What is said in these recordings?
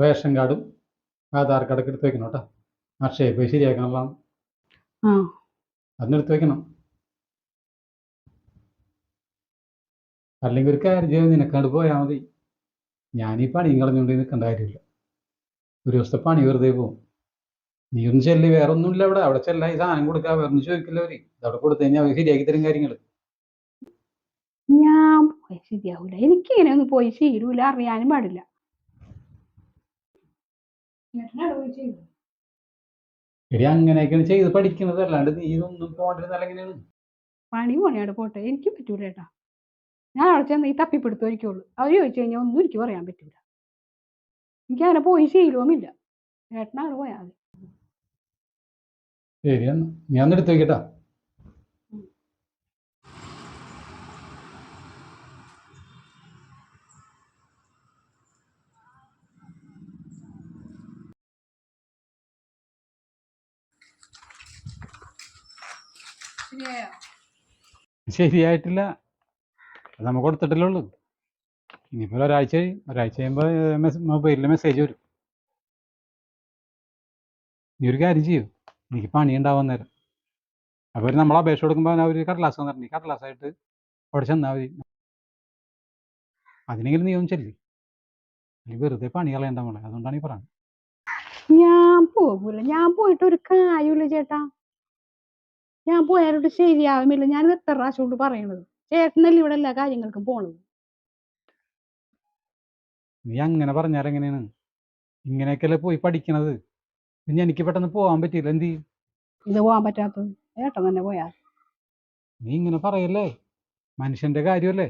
Ration കാർഡും ആധാർ കാർഡൊക്കെ എടുത്ത് വെക്കണം കേട്ടോ. അക്ഷയ പോയി ശരിയാക്കാനുള്ളതാണ് അതിനെടുത്ത് വെക്കണം. അല്ലെങ്കിൽ ഒരു കാര്യം ചെയ്യാൻ നിനക്കാണ്ട് പോയാൽ മതി. ഞാനീ പണിയും കളഞ്ഞുകൊണ്ട് നിൽക്കേണ്ട കാര്യമില്ല. ഒരു ദിവസത്തെ പണി വെറുതെ പോകും നീ ഒന്ന് ചെല്ലി വേറെ ഒന്നുമില്ല അവിടെ. അവിടെ ചെല്ലാൻ ഈ സാധനം കൊടുക്കുക വേറെ ഒന്നും ചോദിക്കില്ല അവർ? അവിടെ കൊടുത്തു കഴിഞ്ഞാൽ അവർ ശരിയാക്കി തരും കാര്യങ്ങൾ ഞാൻ പോയി ശരിയാവൂല. എനിക്ക് ഇങ്ങനെ ഒന്ന് പോയി ശീലൂല അറിയാനും പാടില്ല. എടി അങ്ങനെയൊക്കെയാണ് ചെയ്ത് പഠിക്കുന്നത്. അല്ലാണ്ട് നീ ഇതൊന്നും പോണ്ടിരുന്നല്ല എങ്ങനെയാണ്? പണി പണിയോടെ പോട്ടെ. എനിക്ക് പറ്റൂല ഏട്ടാ ഞാൻ അവിടെ ചെന്ന് ഈ തപ്പിപ്പെടുത്തുമായിരിക്കുള്ളൂ അവർ ചോദിച്ചു കഴിഞ്ഞാൽ ഒന്നും എനിക്ക് പറയാൻ പറ്റൂല. എനിക്ക് അങ്ങനെ പോയി ശീലവുമില്ല ഏട്ടനാണ് പോയാൽ മതി. ശരി എന്നാ. നീ അന്ന് എടുത്ത് വെക്കട്ടാ ശരിയായിട്ടില്ല. നമുക്ക് കൊടുത്തിട്ടല്ലേ ഉള്ളൂ. ഇനിയിപ്പോൾ ഒരാഴ്ച കഴിയും ഒരാഴ്ച കഴിയുമ്പോൾ മൊബൈലിൽ മെസ്സേജ് വരും. നീ ഒരു കാര്യം ചെയ്യൂ. എനിക്ക് പണി ഉണ്ടാവാൻ നേരം അപ്പോൾ നമ്മൾ അപേക്ഷ കൊടുക്കുമ്പോൾ അവർ കടലാസ് തന്നിട്ടുണ്ട് ഈ കടലാസായിട്ട് അവിടെ ചെന്നാൽ മതി. അതിനെങ്കിലും നീ ഒന്നും ചെല്ലി. നീ വെറുതെ പണി കളയണ്ട മോളെ. അതുകൊണ്ടാണ് ഈ പറയുന്നത് ഞാൻ പോകൂല ഞാൻ പോയിട്ട് ഒരു കാര്യമില്ല ചേട്ടാ. ഞാൻ പോയാലോട്ട് ശരിയാവുമില്ല ഞാൻ എത്ര പ്രാവശ്യം കൊണ്ട് പറയണത്? ചേട്ടനല്ലേ ഇവിടെ എല്ലാ കാര്യങ്ങൾക്കും പോണത്? നീ അങ്ങനെ പറഞ്ഞാൽ എങ്ങനെയാണ്? ഇങ്ങനെയൊക്കെയല്ലേ പോയി പഠിക്കണത്? പിന്നെ എനിക്ക് പെട്ടെന്ന് പോകാൻ പറ്റിയില്ല. എന്ത് ചെയ്യും? ഇത് പോകാൻ പറ്റാത്തത്. ഏട്ടൻ തന്നെ പോയാ. നീ ഇങ്ങനെ പറയല്ലേ? മനുഷ്യന്റെ കാര്യമല്ലേ?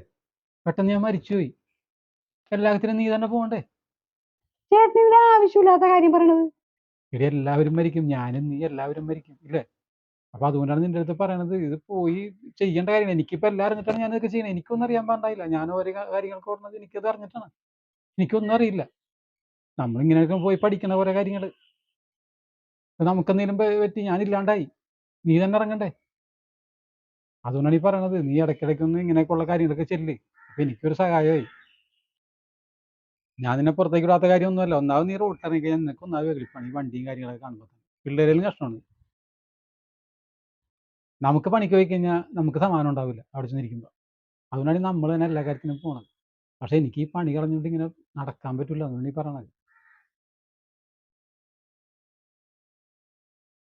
പെട്ടെന്ന് ഞാൻ മരിച്ചുപോയി. എല്ലാത്തിനും നീ തന്നെ പോകണ്ടേ? ചേട്ടൻ ഇതിന് ആവശ്യമില്ലാത്ത കാര്യം പറയണത്. ഇവിടെ എല്ലാവരും മരിക്കും. ഞാനും നീ എല്ലാവരും മരിക്കും. ഇല്ലേ? അപ്പൊ അതുകൊണ്ടാണ് നിന്റെ അടുത്ത് പറയണത്. ഇത് പോയി ചെയ്യേണ്ട കാര്യം എനിക്കിപ്പോ എല്ലാം അറിഞ്ഞിട്ടാണ് ഞാൻ ഇതൊക്കെ എനിക്കൊന്നും അറിയാൻ പാടില്ല ഞാൻ ഓരോ കാര്യങ്ങൾ കാര്യങ്ങൾക്ക് ഓടുന്നത് എനിക്കത് അറിഞ്ഞിട്ടാണ്. എനിക്കൊന്നും അറിയില്ല. നമ്മളിങ്ങനെയൊക്കെ പോയി പഠിക്കണ ഓരോ കാര്യങ്ങൾ നമുക്കെന്തെങ്കിലും പറ്റി ഞാനില്ലാണ്ടായി നീ തന്നെ ഇറങ്ങണ്ടേ? അതുകൊണ്ടാണ് ഈ പറയണത്. നീ ഇടയ്ക്കിടയ്ക്കൊന്ന് ഇങ്ങനെയൊക്കെയുള്ള കാര്യങ്ങളൊക്കെ ചെല്ല്. അപ്പൊ എനിക്കൊരു സഹായമായി ഞാൻ നിന്നെ പുറത്തേക്ക് വിടാത്ത കാര്യമൊന്നുമല്ല. ഒന്നാമത് നീ റോട്ടിറങ്ങി കഴിഞ്ഞാൽ നിനക്ക് ഒന്നാമത് വെളിപ്പണി വണ്ടിയും കാര്യങ്ങളൊക്കെ കാണുമ്പോൾ പിള്ളേരെല്ലാം കഷ്ടമാണ് നമുക്ക് പണിക്ക് പോയി കഴിഞ്ഞാൽ നമുക്ക് സമാനം ഉണ്ടാവില്ല അവിടെ ചെന്നിരിക്കുമ്പോൾ അതുകൊണ്ടാണ് നമ്മൾ തന്നെ എല്ലാ കാര്യത്തിനും പോണത്. പക്ഷെ എനിക്ക് ഈ പണി കളഞ്ഞുകൊണ്ട് ഇങ്ങനെ നടക്കാൻ പറ്റില്ല അതുകൊണ്ട് ഈ പറയണത്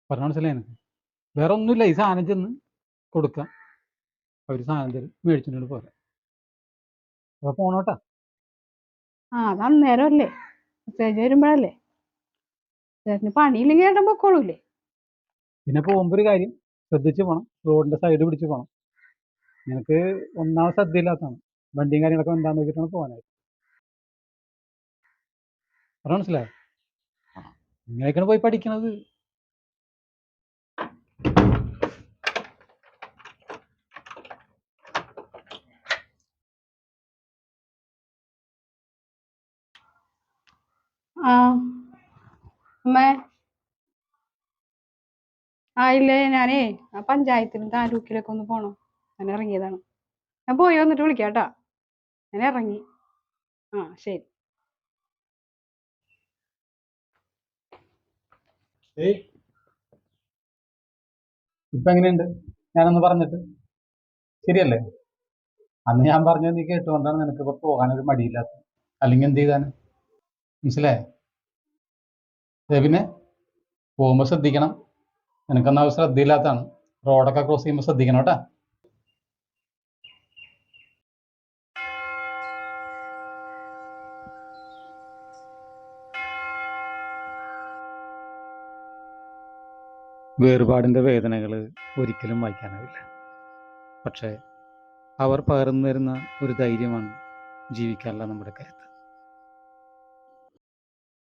പറഞ്ഞ മനസ്സിലായി എനിക്ക് വേറെ ഒന്നുമില്ല ഈ സാധനം ചെന്ന് കൊടുക്കാം. അവർ സാധനം തരും. മേടിച്ചിട്ട് പോരാ. അപ്പൊ പോണോട്ടാ. ആ അതാണ് അന്നേരമല്ലേ മെസ്സേജ് വരുമ്പോഴല്ലേ. ചേട്ടന് പണിയില്ലെങ്കിൽ ചേട്ടൻ പിന്നെ പോകുമ്പോ ഒരു കാര്യം ശ്രദ്ധിച്ച് പോകണം റോഡിന്റെ സൈഡ് പിടിച്ച് പോകണം നിനക്ക് ഒന്നാമത് ശ്രദ്ധയില്ലാത്തതാണ് വണ്ടിയും കാര്യങ്ങളൊക്കെ എന്താന്ന് നോക്കിയിട്ടാണ് പോകാനായിട്ട് പറഞ്ഞ മനസ്സിലായോ? ഇങ്ങനെയൊക്കെയാണ് പോയി പഠിക്കണത്. ആ. അമ്മേ. ആ ഇല്ലേ ഞാനേ ആ പഞ്ചായത്തിലും താലൂക്കിലൊക്കെ ഒന്ന് പോണം. ഞാൻ ഇറങ്ങിയതാണ്. ഞാൻ പോയി വന്നിട്ട് വിളിക്കാം കേട്ടാ. ഞാൻ ഇറങ്ങി. ആ ശരി. ഇപ്പൊ എങ്ങനെയുണ്ട്? ഞാനൊന്ന് പറഞ്ഞിട്ട്. ശരിയല്ലേ? അന്ന് ഞാൻ പറഞ്ഞത് നീ കേട്ടുകൊണ്ടാണ് നിനക്ക് ഇപ്പൊ പോകാനൊരു മടിയില്ലാത്തത് അല്ലെങ്കിൽ എന്ത് ചെയ്താന്? മനസ്സിലായോ? പിന്നെ പോകുമ്പോ ശ്രദ്ധിക്കണം. നിനക്കൊന്നും ശ്രദ്ധയില്ലാത്തതാണ്. റോഡൊക്കെ ക്രോസ് ചെയ്യുമ്പോൾ ശ്രദ്ധിക്കണം കേട്ടാ. വേർപാടിന്റെ വേദനകൾ ഒരിക്കലും വായിക്കാനാവില്ല. പക്ഷേ അവർ പകർന്നു തരുന്ന ഒരു ധൈര്യമാണ് ജീവിക്കാനുള്ള നമ്മുടെ കരുത്ത്.